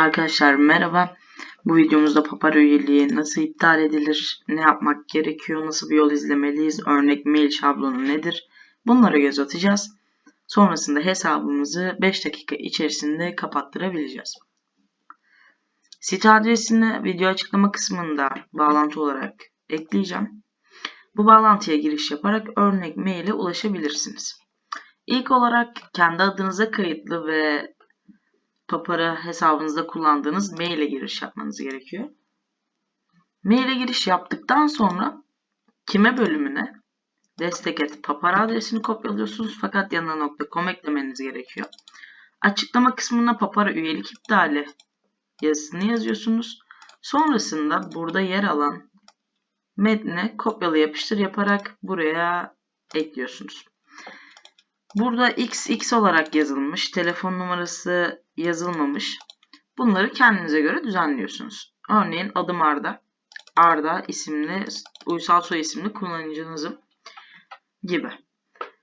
Arkadaşlar merhaba. Bu videomuzda Papara üyeliği nasıl iptal edilir, ne yapmak gerekiyor, nasıl bir yol izlemeliyiz, örnek mail şablonu nedir bunlara göz atacağız. Sonrasında hesabımızı 5 dakika içerisinde kapattırabileceğiz. Site adresini video açıklama kısmında bağlantı olarak ekleyeceğim. Bu bağlantıya giriş yaparak örnek maile ulaşabilirsiniz. İlk olarak kendi adınıza kayıtlı ve Papara hesabınızda kullandığınız maile giriş yapmanız gerekiyor. Maile giriş yaptıktan sonra kime bölümüne destek et papara adresini kopyalıyorsunuz fakat yanına .com eklemeniz gerekiyor. Açıklama kısmına papara üyelik iptali yazısını yazıyorsunuz. Sonrasında burada yer alan metne kopyala yapıştır yaparak buraya ekliyorsunuz. Burada XX olarak yazılmış, telefon numarası yazılmamış. Bunları kendinize göre düzenliyorsunuz. Örneğin adım Arda, Arda isimli, uysal soy isimli kullanıcınızım gibi.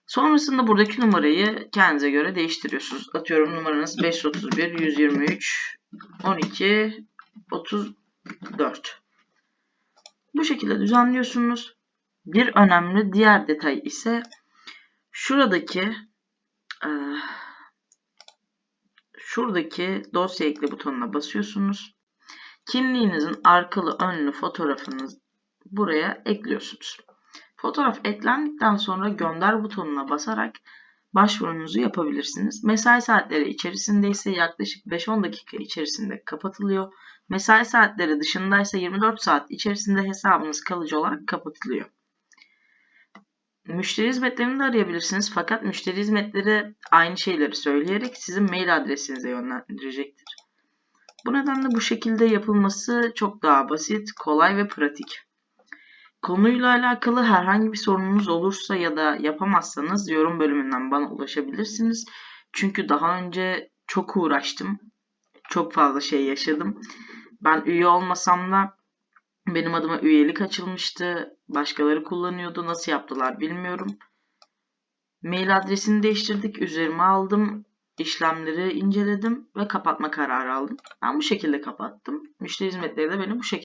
Sonrasında buradaki numarayı kendinize göre değiştiriyorsunuz. Atıyorum numaranız 531 123 12 34. Bu şekilde düzenliyorsunuz. Bir önemli diğer detay ise şuradaki e, şuradaki dosya ekle butonuna basıyorsunuz. Kimliğinizin arkalı önlü fotoğrafını buraya ekliyorsunuz. Fotoğraf eklendikten sonra gönder butonuna basarak başvurunuzu yapabilirsiniz. Mesai saatleri içerisinde ise yaklaşık 5-10 dakika içerisinde kapatılıyor. Mesai saatleri dışındaysa 24 saat içerisinde hesabınız kalıcı olarak kapatılıyor. Müşteri hizmetlerini de arayabilirsiniz fakat müşteri hizmetleri aynı şeyleri söyleyerek sizin mail adresinize yönlendirecektir. Bu nedenle bu şekilde yapılması çok daha basit, kolay ve pratik. Konuyla alakalı herhangi bir sorununuz olursa ya da yapamazsanız yorum bölümünden bana ulaşabilirsiniz. Çünkü daha önce çok uğraştım. Çok fazla şey yaşadım. Ben üye olmasam da benim adıma üyelik açılmıştı. Başkaları kullanıyordu. Nasıl yaptılar bilmiyorum. Mail adresini değiştirdik. Üzerime aldım. işlemleri inceledim ve kapatma kararı aldım. Ben bu şekilde kapattım. Müşteri hizmetleri de beni bu şekilde